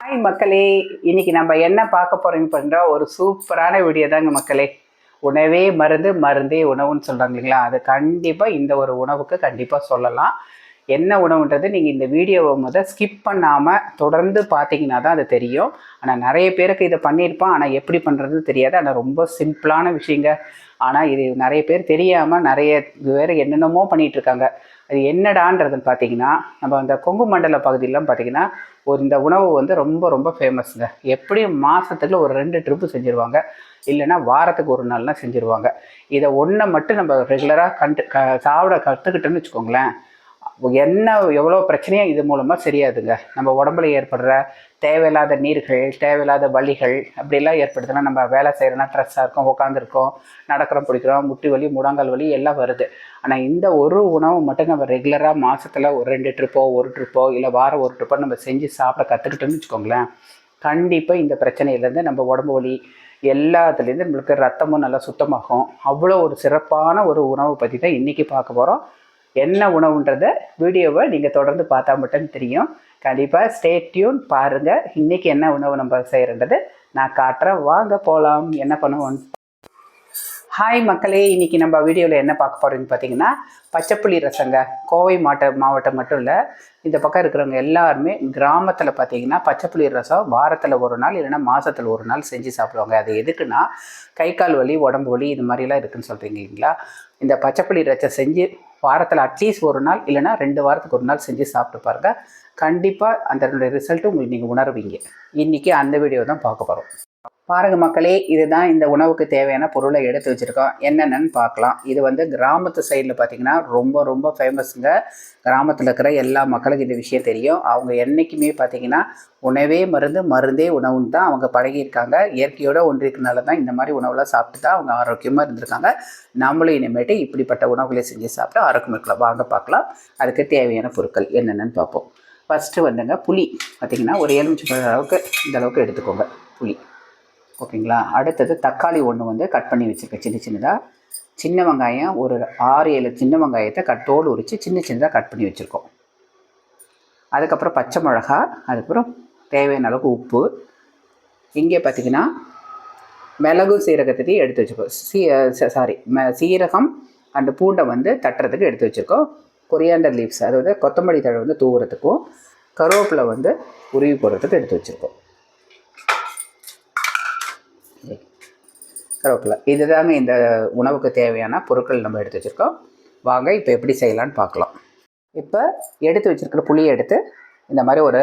Hi மக்களே இன்னைக்கு நம்ம என்ன பார்க்க போறோம் பண்ணுறா ஒரு சூப்பரான வீடியோ தாங்க மக்களே. உணவே மருந்து மருந்தே உணவுன்னு சொல்கிறாங்க இல்லைங்களா? அது கண்டிப்பாக இந்த ஒரு உணவுக்கு கண்டிப்பாக சொல்லலாம். என்ன உணவுன்றது நீங்கள் இந்த வீடியோவை முதல் ஸ்கிப் பண்ணாமல் தொடர்ந்து பார்த்தீங்கன்னா தான் அது தெரியும். ஆனால் நிறைய பேருக்கு இதை பண்ணியிருப்பான். ஆனால் எப்படி பண்ணுறதுன்னு தெரியாது. ஆனால் ரொம்ப சிம்பிளான விஷயங்க. ஆனால் இது நிறைய பேர் தெரியாமல் நிறைய பேர் என்னென்னமோ பண்ணிகிட்ருக்காங்க அது என்னடான்றதுன்னு பார்த்தீங்கன்னா நம்ம அந்த கொங்கு மண்டல பகுதியிலாம் பார்த்தீங்கன்னா ஒரு இந்த உணவு வந்து ரொம்ப ரொம்ப ஃபேமஸுங்க எப்படியும் மாதத்துக்கு ஒரு ரெண்டு ட்ரிப்பு செஞ்சுருவாங்க. இல்லைன்னா வாரத்துக்கு ஒரு நாள்லாம் செஞ்சுருவாங்க. இதை ஒன்றை மட்டும் நம்ம ரெகுலராக கண்டு க சாப்பிட கற்றுக்கிட்டோன்னு வச்சுக்கோங்களேன் என்ன எவ்வளோ பிரச்சனையும் இது மூலமாக சரியாதுங்க. நம்ம உடம்புல ஏற்படுற தேவையில்லாத நீர்கள் தேவையில்லாத வலிகள் அப்படிலாம் ஏற்படுதுன்னா நம்ம வேலை செய்கிறோன்னா ஸ்ட்ரெஸ்ஸாக இருக்கும் உட்காந்துருக்கோம் நடக்கிறோம் பிடிக்கிறோம் முட்டி வலி முடங்கால் வலி எல்லாம் வருது. ஆனால் இந்த ஒரு உணவு மட்டும் நம்ம ரெகுலராக மாதத்தில் ஒரு ரெண்டு ட்ரிப்போ ஒரு ட்ரிப்போ இல்லை வாரம் ஒரு ட்ரிப்போ நம்ம செஞ்சு சாப்பிட கற்றுக்கிட்டோம்னு வச்சுக்கோங்களேன் கண்டிப்பாக இந்த பிரச்சனையிலேருந்து நம்ம உடம்பு வலி எல்லாத்துலேருந்து நம்மளுக்கு ரத்தமும் நல்லா சுத்தமாகும். அவ்வளோ ஒரு சிறப்பான ஒரு உணவை பற்றி தான் இன்றைக்கி பார்க்க போகிறோம் என்ன உணவுன்றத வீடியோவை நீங்கள் தொடர்ந்து பார்த்தா மட்டும் தெரியும். கண்டிப்பாக ஸ்டே டியூன் பாருங்கள் இன்றைக்கி என்ன உணவு நம்ம செய்கிறன்றது நான் காட்டுறேன். வாங்க போகலாம் என்ன பண்ணுவோம் ஹாய் மக்களே இன்றைக்கி நம்ம வீடியோவில் என்ன பார்க்க போகிறோம்னு பார்த்தீங்கன்னா பச்சைப்புளி ரசங்க. கோவை மாவட்ட மாவட்டம் மட்டும் இல்லை இந்த பக்கம் இருக்கிறவங்க எல்லாருமே கிராமத்தில் பார்த்தீங்கன்னா பச்சைப்புளி ரசம் வாரத்தில் ஒரு நாள் இல்லைன்னா மாதத்தில் ஒரு நாள் செஞ்சு சாப்பிடுவாங்க. அது எதுக்குன்னா கை கால் வலி உடம்பு வலி இது மாதிரிலாம் இருக்குன்னு சொல்கிறீங்களா இந்த பச்சைப்புளி ரசம் செஞ்சு வாரத்தில் அட்லீஸ்ட் ஒரு நாள் இல்லைன்னா ரெண்டு வாரத்துக்கு ஒரு நாள் செஞ்சு சாப்பிட்டு பாருங்கள் கண்டிப்பாக அதனுடைய ரிசல்ட்டு உங்களுக்கு நீங்கள் உணர்வீங்க. இன்றைக்கி அந்த வீடியோ தான் பார்க்க போகிறோம் பாருங்கள் மக்களே இதுதான் இந்த உணவுக்கு தேவையான பொருளை எடுத்து வச்சுருக்கோம். என்னென்னு பார்க்கலாம். இது வந்து கிராமத்து சைடில் பார்த்தீங்கன்னா ரொம்ப ரொம்ப ஃபேமஸுங்க கிராமத்தில் இருக்கிற எல்லா மக்களுக்கும் இந்த விஷயம் தெரியும். அவங்க என்றைக்குமே பார்த்தீங்கன்னா உணவே மருந்து மருந்தே உணவுன்னு தான் அவங்க பழகியிருக்காங்க. இயற்கையோட ஒன்றிருக்கனால தான் இந்த மாதிரி உணவுலாம் சாப்பிட்டு தான் அவங்க ஆரோக்கியமாக இருந்திருக்காங்க. நம்மளும் இனிமேட்டு இப்படிப்பட்ட உணவுகளை செஞ்சு சாப்பிட்டு ஆரோக்கியம் இருக்கலாம். வாங்க பார்க்கலாம். அதுக்கு தேவையான பொருட்கள் என்னென்னு பார்ப்போம். ஃபஸ்ட்டு வந்துங்க புளி. பார்த்திங்கன்னா ஒரு எலுமிச்சு அளவுக்கு இந்த அளவுக்கு எடுத்துக்கோங்க புளி. ஓகேங்களா? அடுத்தது தக்காளி ஒன்று வந்து கட் பண்ணி வச்சுருக்கேன். சின்ன சின்னதாக சின்ன வெங்காயம் ஒரு ஆறு ஏழு சின்ன வெங்காயத்தை கட் தோல் உரித்து சின்ன சின்னதாக கட் பண்ணி வச்சுருக்கோம். அதுக்கப்புறம் பச்சை மிளகா அதுக்கப்புறம் தேவையான அளவுக்கு உப்பு. இங்கே பார்த்திங்கன்னா மிளகு சீரகத்தையும் எடுத்து வச்சுருக்கோம். சீ சாரி சீரகம் அந்த பூண்டை வந்து தட்டுறதுக்கு எடுத்து வச்சுருக்கோம். கொரியாண்டர் லீவ்ஸ் அதாவது கொத்தமல்லி தழை வந்து தூவுறதுக்கும் கருவேப்பிலை வந்து உருவி போடுறதுக்கு எடுத்து வச்சுருக்கோம். கருவேப்பிலை இதுதாங்க இந்த உணவுக்கு தேவையான பொருட்கள் நம்ம எடுத்து வச்சுருக்கோம். வாங்க இப்போ எப்படி செய்யலான்னு பார்க்கலாம். இப்போ எடுத்து வச்சுருக்கிற புளியை எடுத்து இந்த மாதிரி ஒரு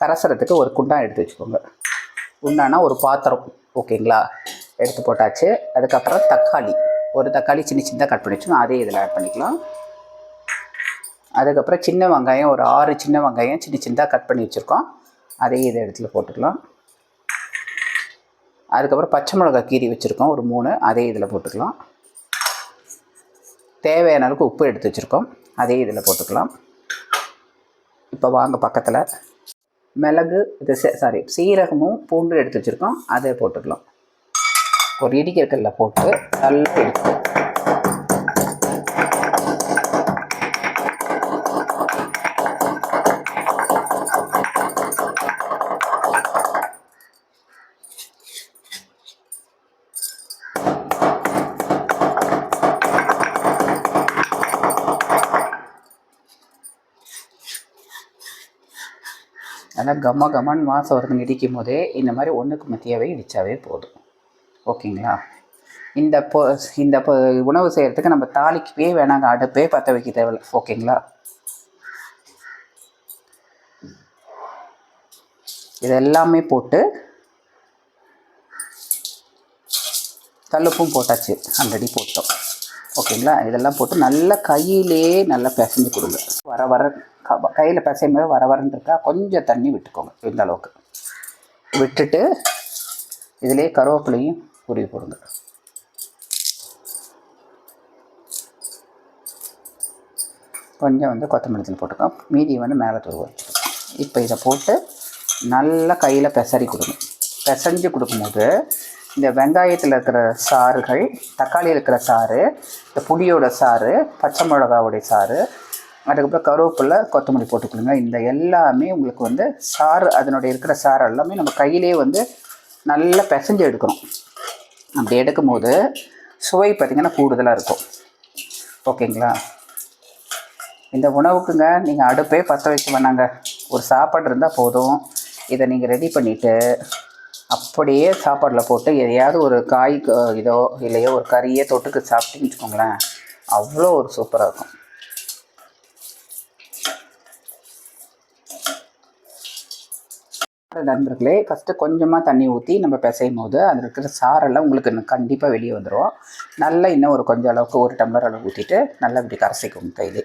கரசரத்துக்கு ஒரு குண்டான் எடுத்து வச்சுக்கோங்க. குண்டானா ஒரு பாத்திரம் ஓகேங்களா? எடுத்து போட்டாச்சு. அதுக்கப்புறம் தக்காளி. ஒரு தக்காளி சின்ன சின்னதாக கட் பண்ணி வச்சுக்கோங்க. அதே இதில் ஆட் பண்ணிக்கலாம். அதுக்கப்புறம் சின்ன வெங்காயம் ஒரு ஆறு சின்ன வெங்காயம் சின்ன சின்னதாக கட் பண்ணி வச்சுருக்கோம். அதையும் இதை இடத்துல போட்டுக்கலாம். அதுக்கப்புறம் பச்சை மிளகா கீரி வச்சுருக்கோம். ஒரு மூணு அதே இதில் போட்டுக்கலாம். தேவையான அளவுக்கு உப்பு எடுத்து வச்சுருக்கோம். அதே இதில் போட்டுக்கலாம். இப்போ வாங்க பக்கத்தில். மிளகு இது சாரி சீரகமும் பூண்டு எடுத்து வச்சுருக்கோம். அதே போட்டுக்கலாம். ஒரு இடிக்கிறக்கல்ல போட்டு நல்லா எடுத்து நல்லா கம்ம கம்மன் மாதம் வருதுங்க இடிக்கும் போதே இந்த மாதிரி ஒன்றுக்கு மத்தியாவே இடித்தாவே போதும். ஓகேங்களா? இந்த பொ இந்த பொ உணவு செய்கிறதுக்கு நம்ம தாளிக்கவே வேணாங்க. அடுப்பே பற்ற வைக்க தேவையில்ல. ஓகேங்களா? இது எல்லாமே போட்டு கல்லுப்பும் போட்டாச்சு. ஆல்ரெடி போட்டோம். ஓகேங்களா? இதெல்லாம் போட்டு நல்லா கையிலே நல்லா பிசைஞ்சு கொடுங்க. வர வர கையில் பிசையும் வர வரன்னு கொஞ்சம் தண்ணி விட்டுக்கோங்க இந்த அளவுக்கு. விட்டுட்டு இதிலே கருவேப்பிலையும் உருவி போடுங்க. கொஞ்சம் வந்து கொத்தமல்லி தூள் போட்டுக்கோம் மீதி வந்து மேலே தூள் வச்சுக்கோங்க இப்போ இதை போட்டு நல்லா கையில் பெசரி கொடுங்க. பெசஞ்சு கொடுக்கும்போது இந்த வெங்காயத்தில் இருக்கிற சாறுகள் தக்காளியில் இருக்கிற சாறு இந்த புளியோட சாறு பச்சை மிளகாவுடைய சாறு அதுக்கப்புறம் கருவேப்பிலை கொத்தமல்லி போட்டுக்கொள்ளுங்க இந்த எல்லாமே உங்களுக்கு வந்து சாறு அதனுடைய இருக்கிற சாறு எல்லாமே நம்ம கையிலே வந்து நல்லா பிசைஞ்சு எடுக்கணும். அப்படி எடுக்கும்போது சுவை பார்த்திங்கன்னா கூடுதலாக இருக்கும். ஓகேங்களா? இந்த உணவுக்குங்க நீங்கள் அடுப்பே பற்ற வைக்க வேணாங்க. ஒரு சாப்பாடு இருந்தால் போதும். இதை நீங்கள் ரெடி பண்ணிவிட்டு அப்படியே சாப்பாடில் போட்டு எதையாவது ஒரு காய் இதோ இல்லையோ ஒரு கறியே தொட்டுக்கு சாப்பிட்டீங்கன்னு வச்சுக்கோங்களேன் அவ்வளோ ஒரு சூப்பராக இருக்கும். நண்பர்களே ஃபஸ்ட்டு கொஞ்சமாக தண்ணி ஊற்றி நம்ம பிசையும் போது அதில் இருக்கிற சாரெல்லாம் உங்களுக்கு கண்டிப்பாக வெளியே வந்துடும் நல்லா இன்னும் ஒரு கொஞ்சம் அளவுக்கு ஒரு டம்ளர் அளவு ஊற்றிட்டு நல்லா இப்படி கரைசிக்கும் கையில்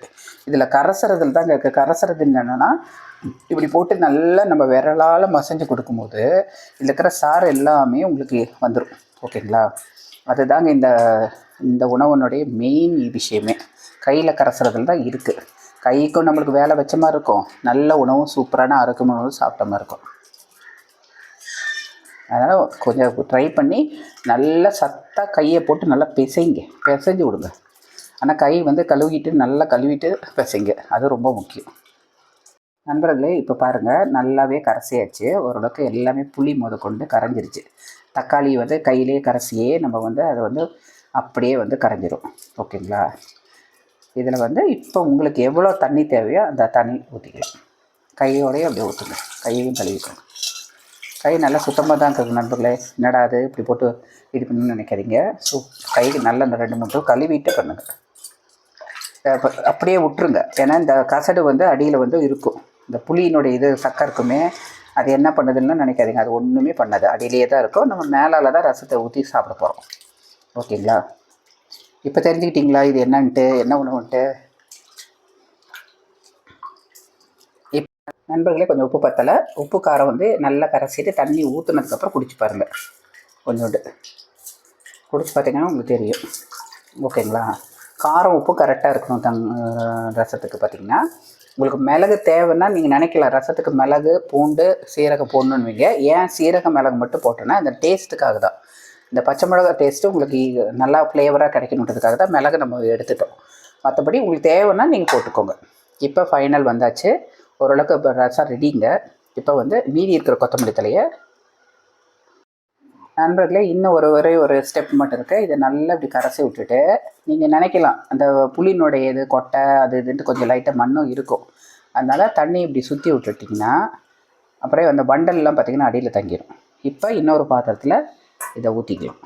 இதில் கரைசறதுல தான் இருக்குது கரைசறது என்னென்னா இப்படி போட்டு நல்லா நம்ம விரலால் மசஞ்சு கொடுக்கும்போது இதில் இருக்கிற சாறு எல்லாமே உங்களுக்கு வந்துடும் ஓகேங்களா? அதுதாங்க இந்த இந்த உணவனுடைய மெயின் விஷயமே. கையில் கரைசறதுல தான் இருக்குது கைக்கும் நம்மளுக்கு வேலை வச்ச மாதிரி இருக்கும். நல்ல உணவும் சூப்பரான அறுக்கும் உணவும் சாப்பிட்ட மாதிரி இருக்கும். அதனால் கொஞ்சம் ட்ரை பண்ணி நல்லா சத்தாக கையை போட்டு நல்லா பிசைங்க. பிசைஞ்சு விடுங்க. ஆனால் கை வந்து கழுவிட்டு நல்லா கழுவிட்டு பிசைங்க. அது ரொம்ப முக்கியம். நண்பர்களே இப்போ பாருங்கள் நல்லாவே கரைசியாச்சு. ஓரளவுக்கு எல்லாமே புளி முத கொண்டு கரைஞ்சிருச்சு. தக்காளி வந்து கையிலே கரைசியே நம்ம வந்து அதை வந்து அப்படியே வந்து கரைஞ்சிரும். ஓகேங்களா? இதில் வந்து இப்போ உங்களுக்கு எவ்வளோ தண்ணி தேவையோ அந்த தண்ணி ஊற்றிக்கலாம் கையோடையே அப்படியே ஊற்றுங்க கையையும் கழுவிக்கணும் கை நல்லா சுத்தமாக தான் இருக்குது நண்பர்களே. என்னடா அது? இப்படி போட்டு இது பண்ணணும்னு நினைக்காதீங்க. ஸோ கைக்கு நல்ல இந்த ரெண்டு மூணு கழுவிட்டு பண்ணுங்க. அப்படியே விட்டுருங்க. ஏன்னா இந்த கசடு வந்து அடியில் வந்து இருக்கும். இந்த புளியினுடைய இது சக்கை இருக்குமே அது என்ன பண்ணுதுன்னு நினைக்காதீங்க. அது ஒன்றுமே பண்ணாது. அடியிலேயே தான் இருக்கும். நம்ம மேலால் தான் ரசத்தை ஊற்றி சாப்பிட போகிறோம் ஓகேங்களா? இப்போ தெரிஞ்சுக்கிட்டீங்களா? இது என்னன்ட்டு என்ன உணவுன்ட்டு இப்போ நண்பர்களே கொஞ்சம் உப்பு பத்தலை. உப்பு காரம் வந்து நல்லா கரைச்சிட்டு தண்ணி ஊற்றுனதுக்கப்புறம் குடிச்சு பாருங்கள் கொஞ்சோண்டு. குடிச்சு பார்த்தீங்கன்னா உங்களுக்கு தெரியும். ஓகேங்களா? காரம் உப்பு கரெக்டாக இருக்கணும் தங் ரசத்துக்கு பார்த்தீங்கன்னா உங்களுக்கு மிளகு தேவைன்னா நீங்கள் நினைக்கலாம். ரசத்துக்கு மிளகு பூண்டு சீரகம் போடணுன்னு வைங்க ஏன் சீரகம் மிளகு மட்டும் போட்டோன்னா இந்த டேஸ்ட்டுக்காக தான். இந்த பச்சை மிளகா டேஸ்ட்டு உங்களுக்கு நல்லா ஃப்ளேவராக கிடைக்கணுன்றதுக்காக தான் மிளகு நம்ம எடுத்துட்டோம். மற்றபடி உங்களுக்கு தேவைன்னா நீங்கள் போட்டுக்கோங்க. இப்போ ஃபைனல் வந்தாச்சு. ஓரளவுக்கு இப்போ ரசம் ரெடிங்க இப்போ வந்து மீதி இருக்கிற கொத்தமல்லி தலையை நண்பர்களே இன்னும் ஒரு ஒரே ஒரு ஸ்டெப் மட்டும் இருக்குது இதை நல்லா இப்படி கரைச்சி விட்டுட்டு நீங்கள் நினைக்கலாம் அந்த புளியினுடைய இது கொட்டை அது இதுன்ட்டு கொஞ்சம் லைட்டாக மண்ணும் இருக்கும். அதனால் தண்ணி இப்படி சுற்றி விட்டுட்டிங்கன்னா அப்புறம் அந்த பண்டல்லாம் பார்த்திங்கன்னா அடியில் தங்கிடும் இப்போ இன்னொரு பாத்திரத்தில் இதை ஊற்றிக்கலாம்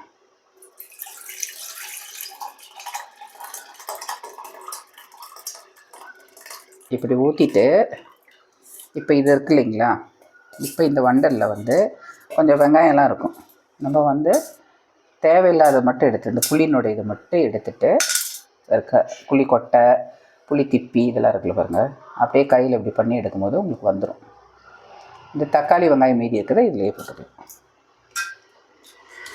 இப்படி ஊற்றிட்டு இப்போ இது இருக்கு இல்லைங்களா? இப்போ இந்த வண்டலில் வந்து கொஞ்சம் வெங்காயம்லாம் இருக்கும். நம்ம வந்து தேவையில்லாத மட்டும் எடுத்து இந்த புளியினுடைய இதை மட்டும் எடுத்துட்டு இருக்க புளி கொட்டை புளி திப்பி இதெல்லாம் இருக்குல்ல பாருங்கள் அப்படியே கையில் இப்படி பண்ணி எடுக்கும்போது உங்களுக்கு வந்துடும் இந்த தக்காளி வெங்காயம் மீதி இருக்கிறத இதிலே போட்டுக்கலாம்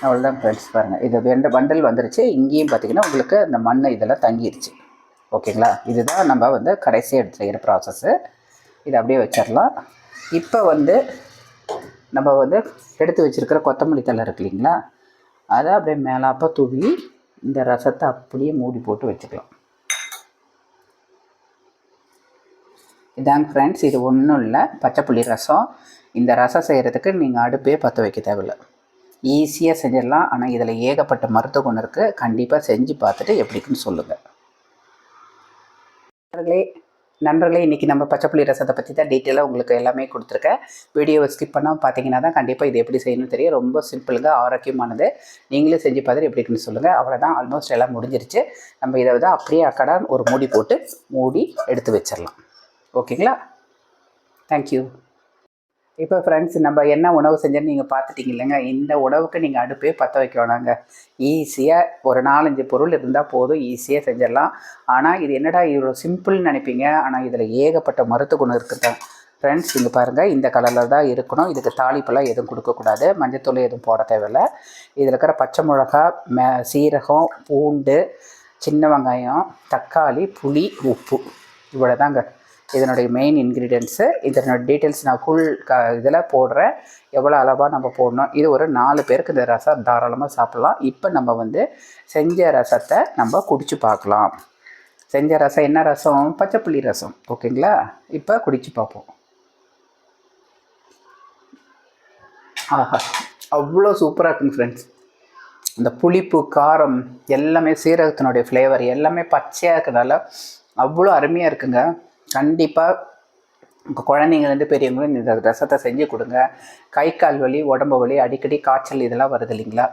அவ்வளோதான் ஃப்ரெண்ட்ஸ் பாருங்கள் இது வெண்ட வண்டல் வந்துருச்சு. இங்கேயும் பார்த்தீங்கன்னா உங்களுக்கு அந்த மண் இதெல்லாம் தங்கிருச்சு. ஓகேங்களா? இதுதான் நம்ம வந்து கடைசியாக எடுத்துகிற ப்ராசஸ்ஸு இதை அப்படியே வச்சிடலாம். இப்போ வந்து நம்ம வந்து எடுத்து வச்சிருக்கிற கொத்தமல்லி தழை இருக்கு இல்லைங்களா? அதை அப்படியே மேலாப்பா தூவி இந்த ரசத்தை அப்படியே மூடி போட்டு வச்சுக்கலாம். இதாங்க ஃப்ரெண்ட்ஸ் இது ஒன்றும் இல்லை. பச்சைப்புளி ரசம். இந்த ரசம் செய்கிறதுக்கு நீங்கள் அடுப்பே பற்ற வைக்க தேவையில்ல. ஈஸியாக செஞ்சிடலாம். ஆனால் இதில் ஏகப்பட்ட மருத்துவ குணம் இருக்குது கண்டிப்பாக செஞ்சு பார்த்துட்டு எப்படிக்குன்னு சொல்லுங்கள் நண்பர்களே இன்றைக்கி நம்ம பச்சைப்புளி ரசத்தை பற்றி தான் டீட்டெயிலாக உங்களுக்கு எல்லாமே கொடுத்துருக்கேன். வீடியோவை ஸ்கிப் பண்ணால் பார்த்தீங்கன்னா தான் கண்டிப்பாக இது எப்படி செய்யணும்னு தெரியும். ரொம்ப சிம்பிளுங்க ஆரோக்கியமானது. நீங்களே செஞ்சு பார்த்துட்டு எப்படி இருக்குன்னு சொல்லுங்கள் அவ்வளோதான் ஆல்மோஸ்ட் எல்லாம் முடிஞ்சிருச்சு. நம்ம இதை வந்து அப்படியே அக்கடான் ஒரு மூடி போட்டு மூடி எடுத்து வச்சிடலாம். ஓகேங்களா தேங்க்யூ இப்போ ஃப்ரெண்ட்ஸ் நம்ம என்ன உணவு செஞ்சோன்னு நீங்கள் பார்த்துட்டீங்க இல்லைங்க? இந்த உணவுக்கு நீங்கள் அடுப்பே பற்ற வைக்க வேணாங்க ஈஸியாக ஒரு நாலஞ்சு பொருள் இருந்தால் போதும் ஈஸியாக செஞ்சிடலாம். ஆனால் இது என்னடா இவ்வளோ சிம்பிள்னு நினைப்பீங்க? ஆனால் இதில் ஏகப்பட்ட மருத்துவ குணம் இருக்குது ஃப்ரெண்ட்ஸ் இங்கே பாருங்கள் இந்த கலரில் தான் இருக்கணும். இதுக்கு தாளிப்பெல்லாம் எதுவும் கொடுக்கக்கூடாது. மஞ்சத்தூள் எதுவும் போட தேவையில்லை. இதில் இருக்கிற பச்சை மிளகா மே சீரகம் பூண்டு சின்ன வெங்காயம் தக்காளி புளி உப்பு. இவ்வளோ தாங்க இதனுடைய மெயின் இன்க்ரீடியன்ட்ஸு இதனோட டீட்டெயில்ஸ் நான் ஃபுல் க இதில் போடுறேன். எவ்வளோ அளவாக நம்ம போடணும்? இது ஒரு நாலு பேருக்கு இந்த ரசம் தாராளமாக சாப்பிட்லாம். இப்போ நம்ம வந்து செஞ்ச ரசத்தை நம்ம குடிச்சு பார்க்கலாம். செஞ்ச ரசம் என்ன ரசம்? பச்சைப்புளி ரசம். ஓகேங்களா? இப்போ குடிச்சு பார்ப்போம். ஆஹா அவ்வளோ சூப்பராக இருக்குங்க ஃப்ரெண்ட்ஸ் இந்த புளிப்பு காரம் எல்லாமே சீரகத்தினுடைய ஃப்ளேவர் எல்லாமே பச்சையாக இருக்கிறதால அவ்வளோ அருமையாக இருக்குங்க. கண்டிப்பாக உங்கள் குழந்தைங்கலேருந்து பெரியவங்களும் இந்த ரசத்தை செஞ்சு கொடுங்க. கை கால் வலி உடம்பு வலி அடிக்கடி காய்ச்சல் இதெல்லாம் வருது இல்லைங்களா?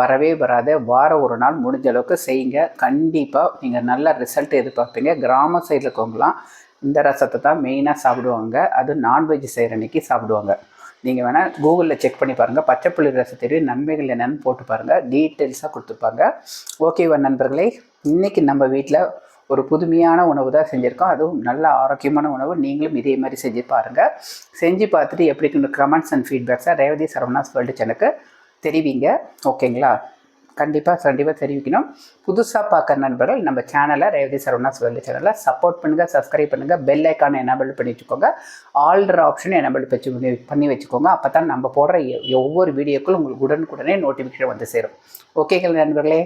வரவே வராது. வாரம் ஒரு நாள் முடிஞ்ச அளவுக்கு செய்யுங்க. கண்டிப்பாக நீங்கள் நல்ல ரிசல்ட் எதிர்பார்ப்பீங்க. கிராம சைடில் இருக்கவங்களாம் இந்த ரசத்தை தான் மெயினாக சாப்பிடுவாங்க. அது நான்வெஜ் செய்கிற அன்னைக்கு சாப்பிடுவாங்க. நீங்கள் வேணால் கூகுளில் செக் பண்ணி பாருங்கள் பச்சைப்புள்ளி ரசத்திற்கு நன்மைகள் என்னென்னு போட்டு பாருங்கள் டீட்டெயில்ஸாக கொடுத்துருப்பாங்க ஓகேவா நண்பர்களே. இன்றைக்கி நம்ம வீட்டில் ஒரு புதுமையான உணவு தான் செஞ்சுருக்கோம். அதுவும் நல்ல ஆரோக்கியமான உணவு. நீங்களும் இதே மாதிரி செஞ்சு பாருங்கள் செஞ்சு பார்த்துட்டு எப்படி கமெண்ட்ஸ் அண்ட் ஃபீட்பேக்ஸாக ரேவதி சரவணாஸ் வேர்ல்டு சேனலுக்கு தெரிவிங்க. ஓகேங்களா கண்டிப்பாக கண்டிப்பாக தெரிவிக்கணும். புதுசாக பார்க்குற நண்பர்கள் நம்ம சேனலை ரேவதி சரவணாஸ் வேர்ல்டு சேனலை சப்போர்ட் பண்ணுங்கள் சப்ஸ்கிரைப் பண்ணுங்கள் பெல் ஐக்கானை எனபிள் பண்ணி வச்சுக்கோங்க. ஆல்டர் ஆப்ஷனை எனபிள் வச்சு பண்ணி வச்சுக்கோங்க. அப்போ தான் நம்ம போடுற ஒவ்வொரு வீடியோக்களும் உங்களுக்கு உடனுக்குடனே நோட்டிஃபிகேஷன் வந்து சேரும். ஓகேங்களா நண்பர்களே?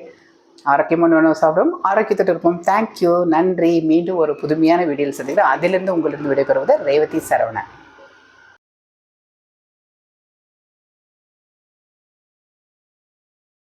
ஆரோக்கியமான உணவு சாப்பிடும். ஆரோக்கியத்திட்டு இருப்போம். தேங்க்யூ நன்றி. மீண்டும் ஒரு புதுமையான வீடியோவில் சந்திக்கிறேன் அதிலிருந்து உங்களுக்கு விடைபெறுவது ரேவதி சரவணன்.